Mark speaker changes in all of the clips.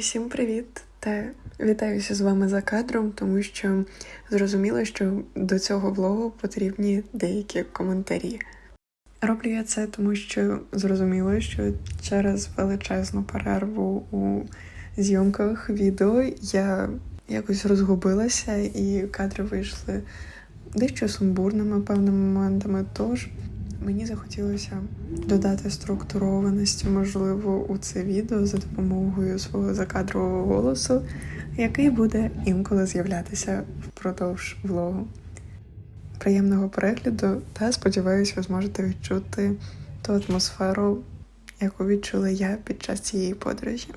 Speaker 1: Усім привіт! Та вітаюся з вами за кадром, тому що зрозуміло, що до цього влогу потрібні деякі коментарі. Роблю я це, тому що зрозуміло, що через величезну перерву у зйомках відео я якось розгубилася, і кадри вийшли дещо сумбурними певними моментами. Тож мені захотілося додати структурованості, можливо, у це відео за допомогою свого закадрового голосу, який буде інколи з'являтися впродовж влогу. Приємного перегляду та сподіваюся, ви зможете відчути ту атмосферу, яку відчула я під час цієї подорожі.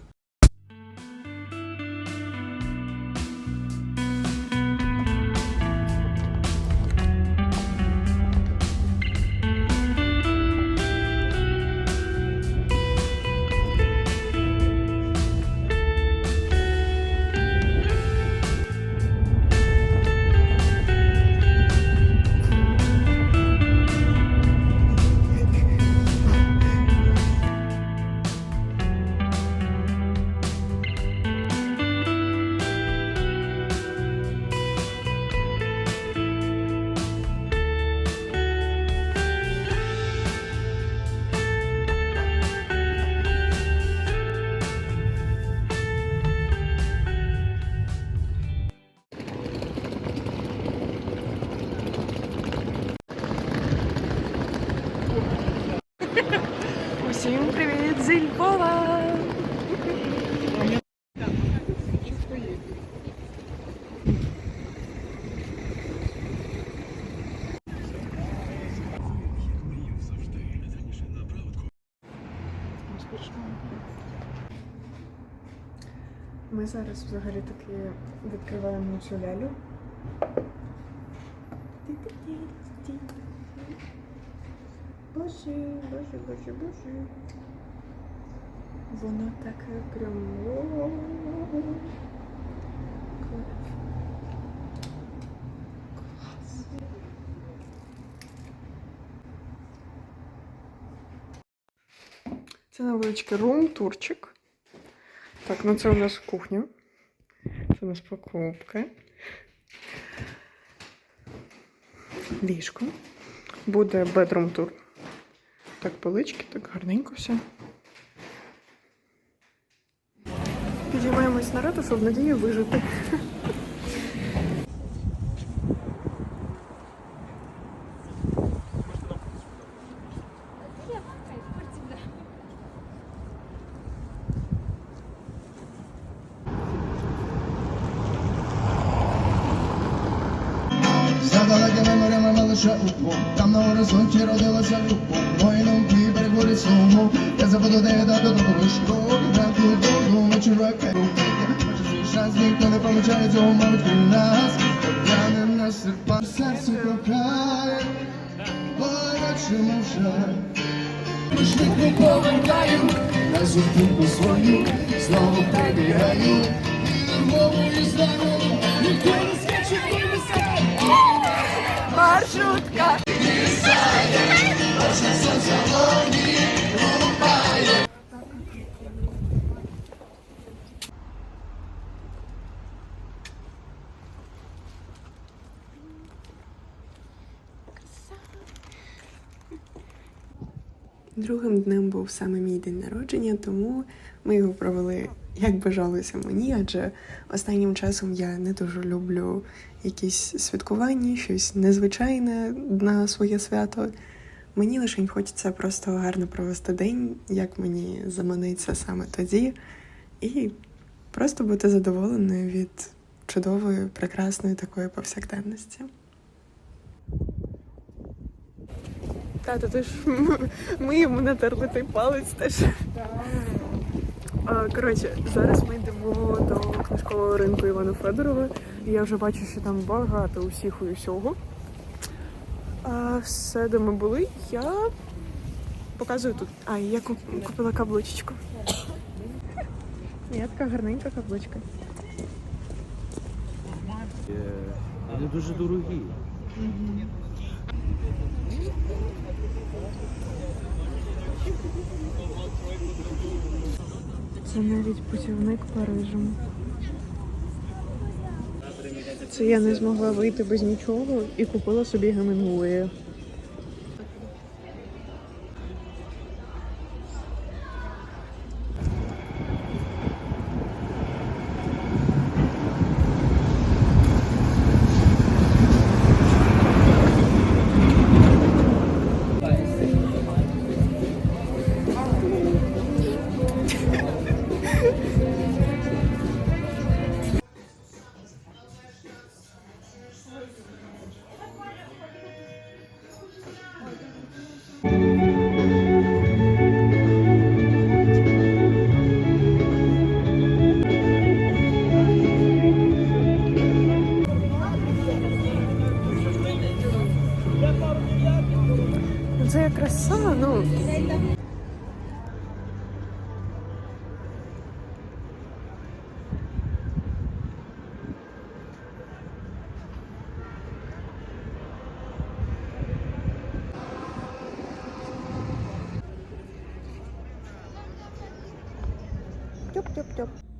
Speaker 1: Ми зараз взагалі таки відкриваємо цю лялю. Боже, боже, боже, боже. Воно таке прямо. Це невеличкий рум-турчик. Так, ну це у нас кухня. Це у нас покупки. Ліжко. Буде бедрум тур. Так, полички, так гарненько все. Підіймаємось на ратушу в надії вижити.
Speaker 2: За далекими морями ми лише удвох Там на горизонті родилася любов. Мої думки перетворять суму Я забуду де я дати до вишку. Ранку дому вечора свій шанс, ніхто не помічає цього, мабуть, крім нас. Погляне на серпа, серце кохає Побачимо вже. Швидко повертаю на зупинку свою. Знову прибігаю І мовою здану Ніхто не скаче, не скаче
Speaker 1: Маршрутка! Другим днем був саме мій день народження, тому ми його провели, як бажалося мені, адже останнім часом я не дуже люблю якісь святкування, щось незвичайне на своє свято. Мені лише хочеться просто гарно провести день, як мені заманиться саме тоді, і просто бути задоволеною від чудової, прекрасної такої повсякденності. Тато, ти ж ми йому натерли той палець теж. Коротше, зараз ми йдемо до книжкового ринку Івана Федорова. І я вже бачу, що там багато усіх і усього. А все, де ми були, я показую тут. А, я куп- купила каблучечку. Я така гарненька каблучка.
Speaker 3: Вони дуже дорогі.
Speaker 1: Це навіть путівник Парижем. Це я не змогла вийти без нічого і купила собі Гемінгуея. no. chụp chụp chúc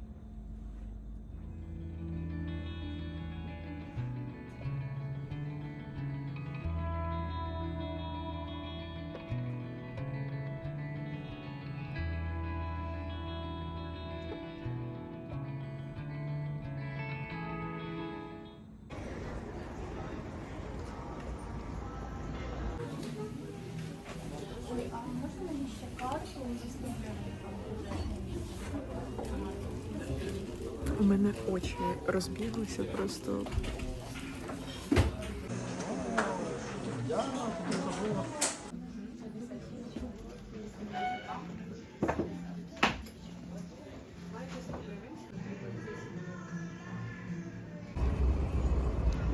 Speaker 1: У мене очі розбіглися просто.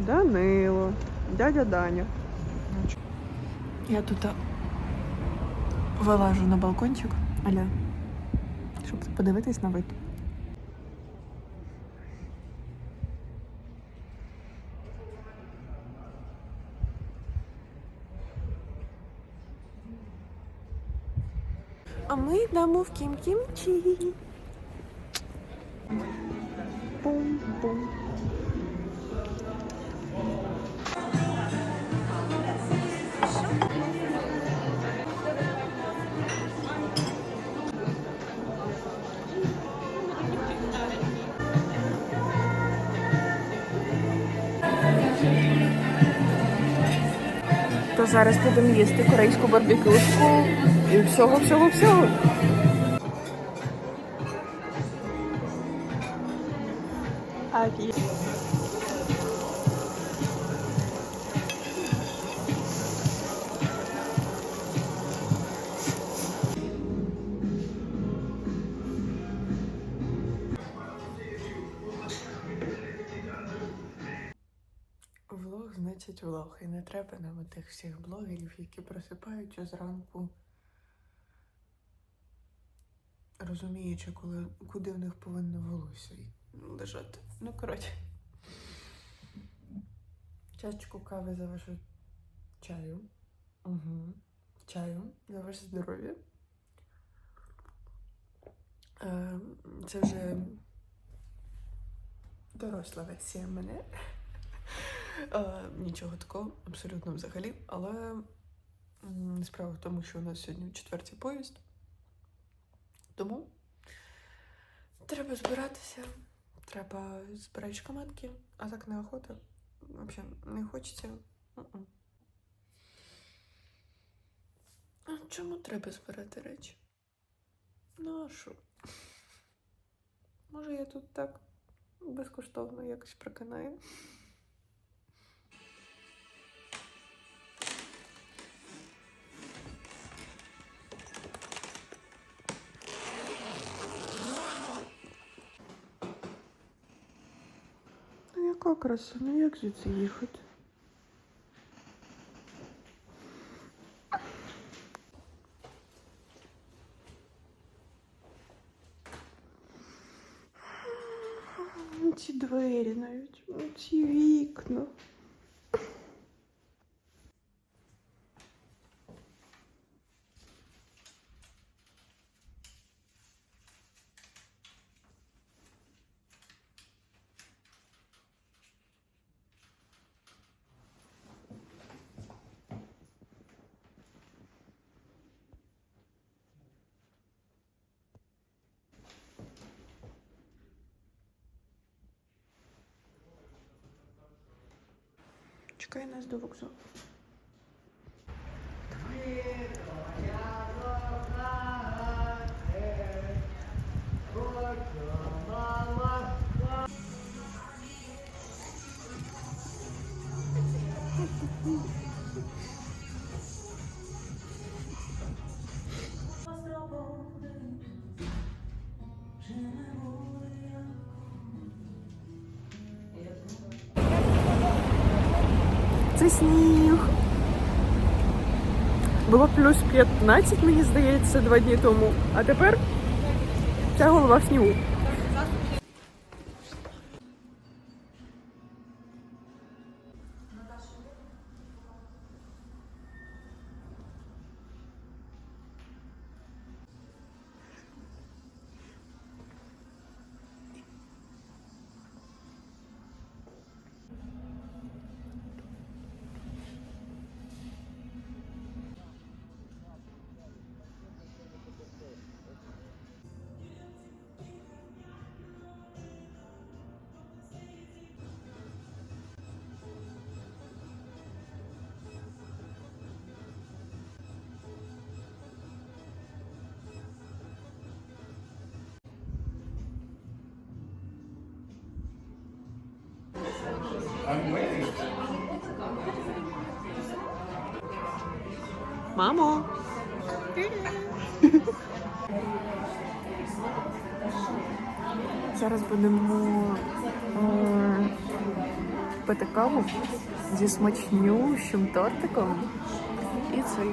Speaker 1: Данило, дядя Даня. Я тут вилажу на балкончик, аля, щоб подивитись на вид. А ми йдемо в кім-кімчі. Пум-пум. Зараз будемо їсти корейську барбекюшку і всього, всього, І не треба нам тих всіх блогерів, які просипаються зранку, розуміючи, коли, куди в них повинно волосся лежати. Ну, коротше. Чашечку кави за вашу чаю. Угу. Чаю за ваше здоров'я. Е, Це вже доросла версія мене. Е, Нічого такого, абсолютно взагалі. Але справа в тому, що у нас сьогодні четвертий поїзд. Тому треба збиратися, треба збирати шкаманки, а так неохота. Взагалі не хочеться. А чому треба збирати речі? Ну, а що? Може, я тут так безкоштовно якось проканаю. Ну, яка краса, ну як звідси їхати? Ну, Ці двері навіть, ну, ці вікна. Чекає нас до вокзалу. Сніг. Було плюс 15, мені здається, два дні тому. А тепер ця голова в снігу. Мамо! Зараз будемо е, пити каву зі смачнющим тортиком і цей.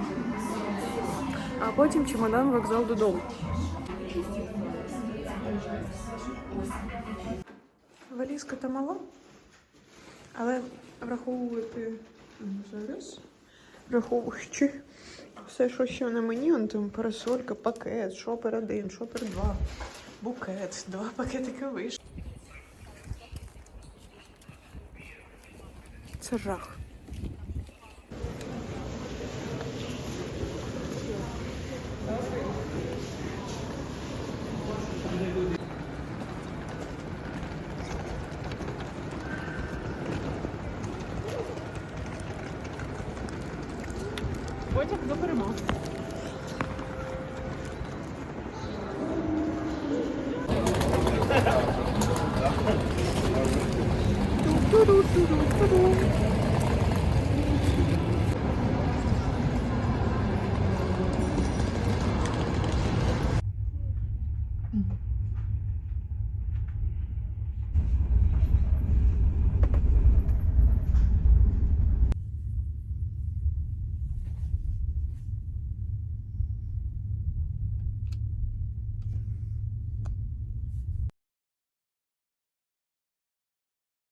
Speaker 1: А потім чемодан вокзал додому. Валізка та мала, але враховувати зараз, враховуючи все, що ще на мені, он там парасолька, пакет, шопер один, шопер два, букет, два пакетики вийшло. Це жах. 왜 자꾸 옆에